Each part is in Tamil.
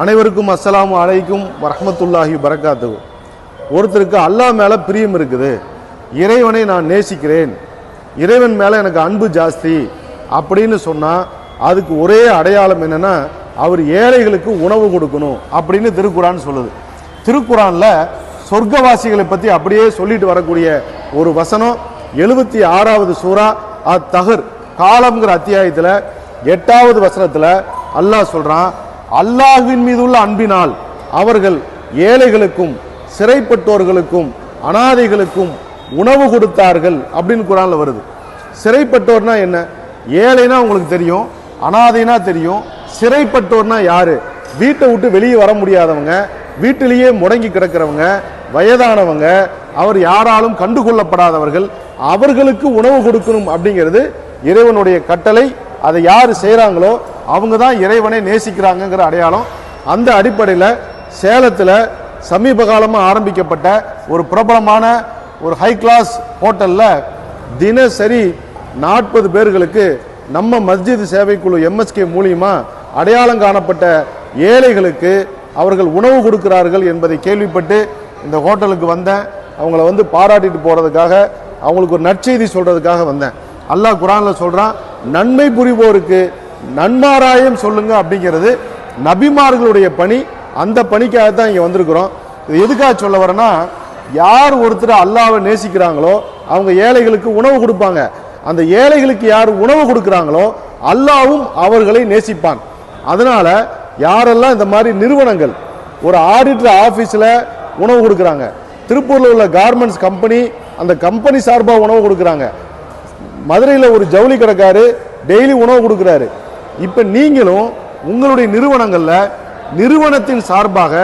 அனைவருக்கும் அஸ்ஸலாமு அலைக்கும் வரமத்துல்லாஹி வரகாத்து ஒருத்தருக்கு அல்லாஹ் மேலே பிரியம் இருக்குது. இறைவனை நான் நேசிக்கிறேன். இறைவன் மேலே எனக்கு அன்பு ஜாஸ்தி அப்படின்னு சொன்னால் அதுக்கு ஒரே அடையாளம் என்னென்னா அவர் ஏழைகளுக்கு உணவு கொடுக்கணும் அப்படின்னு திருக்குறான் சொல்லுது. திருக்குறானில் சொர்க்கவாசிகளை பற்றி அப்படியே சொல்லிட்டு வரக்கூடிய ஒரு வசனம் எழுபத்தி ஆறாவது சூறா அத் தகர் காலம்ங்கிற அத்தியாயத்தில் எட்டாவது வசனத்தில் அல்லாஹ் சொல்கிறான் அல்லாஹுவின் மீது உள்ள அன்பினால் அவர்கள் ஏழைகளுக்கும் சிறைப்பட்டோர்களுக்கும் அனாதைகளுக்கும் உணவு கொடுத்தார்கள் அப்படின்னு குரான்ல வருது. சிறைப்பட்டோர்னா என்ன? ஏழைனா உங்களுக்கு தெரியும் அனாதைனா தெரியும் சிறைப்பட்டோர்னா யாரு? வீட்டை விட்டு வெளியே வர முடியாதவங்க வீட்டிலேயே முடங்கி கிடக்கிறவங்க வயதானவங்க அவர் யாராலும் கண்டுகொள்ளப்படாதவர்கள் அவர்களுக்கு உணவு கொடுக்கணும் அப்படிங்கிறது இறைவனுடைய கட்டளை அதை யார் செய்கிறாங்களோ அவங்க தான் இறைவனை நேசிக்கிறாங்கங்கிற அடையாளம் அந்த அடிப்படையில் சேலத்தில் சமீப காலமாக ஆரம்பிக்கப்பட்ட ஒரு பிரபலமான ஒரு ஹை கிளாஸ் ஹோட்டலில் தினசரி நாற்பது பேர்களுக்கு நம்ம மஸ்ஜித் சேவைக்குழு எம்எஸ்கே மூலியமா அடையாளம் காணப்பட்ட ஏழைகளுக்கு அவர்கள் உணவு கொடுக்கிறார்கள் என்பதை கேள்விப்பட்டு இந்த ஹோட்டலுக்கு வந்தேன். அவங்கள வந்து பாராட்டிட்டு போகிறதுக்காக அவங்களுக்கு ஒரு நற்செய்தி சொல்கிறதுக்காக வந்தேன். அல்லாஹ் குரானில் சொல்கிறான் நன்மை புரிவோருக்கு நன்மாராயம் சொல்லுங்க அப்படிங்கிறது நபிமார்களுடைய பணி. அந்த பணிக்காக தான் இங்கே வந்திருக்கிறோம். இது எதுக்காக சொல்ல வரேன்னா யார் ஒருத்தர் அல்லாவை நேசிக்கிறாங்களோ அவங்க ஏழைகளுக்கு உணவு கொடுப்பாங்க. அந்த ஏழைகளுக்கு யார் உணவு கொடுக்குறாங்களோ அல்லாவும் அவர்களை நேசிப்பான். அதனால யாரெல்லாம் இந்த மாதிரி நிறுவனங்கள் ஒரு ஆடிட்டர் ஆஃபீஸில் உணவு கொடுக்குறாங்க. திருப்பூரில் உள்ள கார்மெண்ட்ஸ் கம்பெனி அந்த கம்பெனி சார்பாக உணவு கொடுக்குறாங்க. மதுரையில் ஒரு ஜவுளி கடைக்காரு டெய்லி உணவு கொடுக்குறாரு. இப்போ நீங்களும் உங்களுடைய நிறுவனங்களில் நிறுவனத்தின் சார்பாக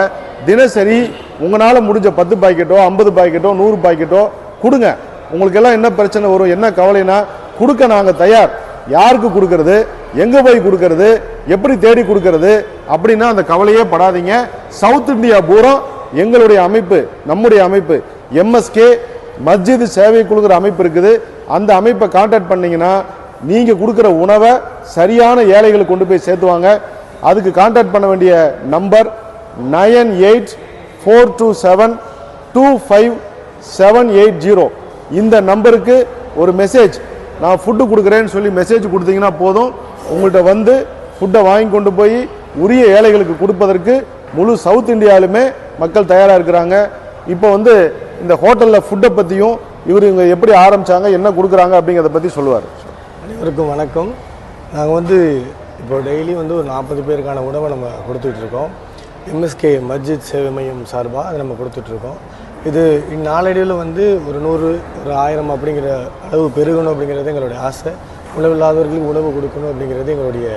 தினசரி உங்களால் முடிஞ்ச பத்து பாக்கெட்டோ ஐம்பது பாக்கெட்டோ நூறு பாக்கெட்டோ கொடுங்க. உங்களுக்கு எல்லாம் என்ன பிரச்சனை வரும் என்ன கவலைனா கொடுக்க நாங்கள் தயார். யாருக்கு கொடுக்கறது எங்கே போய் கொடுக்கறது எப்படி தேடி கொடுக்கறது அப்படின்னா அந்த கவலையே படாதீங்க. சவுத் இந்தியா பூரா எங்களுடைய அமைப்பு நம்முடைய அமைப்பு எம்எஸ்கே மஸ்ஜித் சேவை குழுங்கிற அமைப்பு இருக்குது. அந்த அமைப்பை கான்டாக்ட் பண்ணிங்கன்னா நீங்கள் கொடுக்குற உணவை சரியான ஏழைகளுக்கு கொண்டு போய் சேர்த்துவாங்க. அதுக்கு கான்டாக்ட் பண்ண வேண்டிய number nine eight four two seven two five seven eight zero. இந்த நம்பருக்கு ஒரு மெசேஜ் நான் ஃபுட்டு கொடுக்குறேன்னு சொல்லி மெசேஜ் கொடுத்தீங்கன்னா போதும். உங்கள்கிட்ட வந்து ஃபுட்டை வாங்கி கொண்டு போய் உரிய ஏழைகளுக்கு கொடுப்பதற்கு முழு சவுத் இந்தியாவிலுமே மக்கள் தயாராக இருக்கிறாங்க. இப்போ வந்து இந்த ஹோட்டலில் ஃபுட்டை பற்றியும் இவர் இவங்க எப்படி ஆரம்பிச்சாங்க என்ன கொடுக்குறாங்க அப்படிங்கிறத பற்றி சொல்லுவார். அனைவருக்கும் வணக்கம். நாங்கள் வந்து இப்போ டெய்லி வந்து ஒரு நாற்பது பேருக்கான உணவை நம்ம கொடுத்துட்ருக்கோம் எம்எஸ்கே மஸ்ஜித் சேவை மையம் சார்பாக அதை நம்ம கொடுத்துட்ருக்கோம் இது இந்நாளடைவில் வந்து ஒரு நூறு ஒரு ஆயிரம் அப்படிங்கிற அளவு பெருகணும் அப்படிங்கிறது எங்களுடைய ஆசை. உணவில்லாதவர்களுக்கு உணவு கொடுக்கணும் அப்படிங்கிறது எங்களுடைய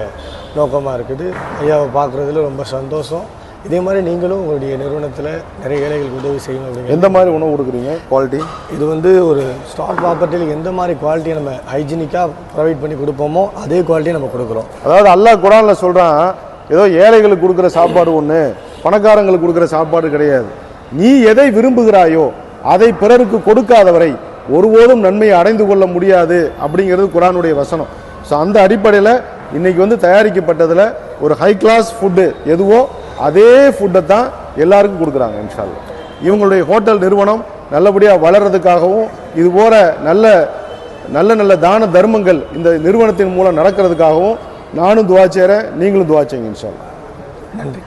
நோக்கமாக இருக்குது. ஐயாவை பார்க்குறதுல ரொம்ப சந்தோஷம். இதே மாதிரி நீங்களும் உங்களுடைய நிறுவனத்தில் நிறைய ஏழைகளுக்கு உதவி செய்யணும் அப்படிங்கிறது எந்த மாதிரி உணவு கொடுக்குறீங்க? குவாலிட்டி இது வந்து ஒரு ஸ்டாக் ப்ராப்பர்ட்டியில் எந்த மாதிரி குவாலிட்டியை நம்ம ஹைஜீனிக்காக ப்ரொவைட் பண்ணி கொடுப்போமோ அதே குவாலிட்டியை நம்ம கொடுக்குறோம். அதாவது அல்லாஹ் குரான்ல சொல்றான் ஏதோ ஏழைகளுக்கு கொடுக்குற சாப்பாடு ஒன்று பணக்காரங்களுக்கு கொடுக்குற சாப்பாடு கிடையாது. நீ எதை விரும்புகிறாயோ அதை பிறருக்கு கொடுக்காதவரை ஒருபோதும் நன்மையை அடைந்து கொள்ள முடியாது அப்படிங்கிறது குரானுடைய வசனம். ஸோ அந்த அடிப்படையில் இன்னைக்கு வந்து தயாரிக்கப்பட்டதில் ஒரு ஹை கிளாஸ் ஃபுட்டு எதுவோ அதே ஃபுட்டை தான் எல்லாருக்கும் கொடுக்குறாங்க இன்ஷால்லா இவங்களுடைய ஹோட்டல் நிறுவனம் நல்லபடியாக வளர்றதுக்காகவும் இது போகிற நல்ல நல்ல நல்ல தான தர்மங்கள் இந்த நிறுவனத்தின் மூலம் நடக்கிறதுக்காகவும் நானும் துவாச்சேறேன் நீங்களும் துவாச்சேங்க இன்ஷால் நன்றி.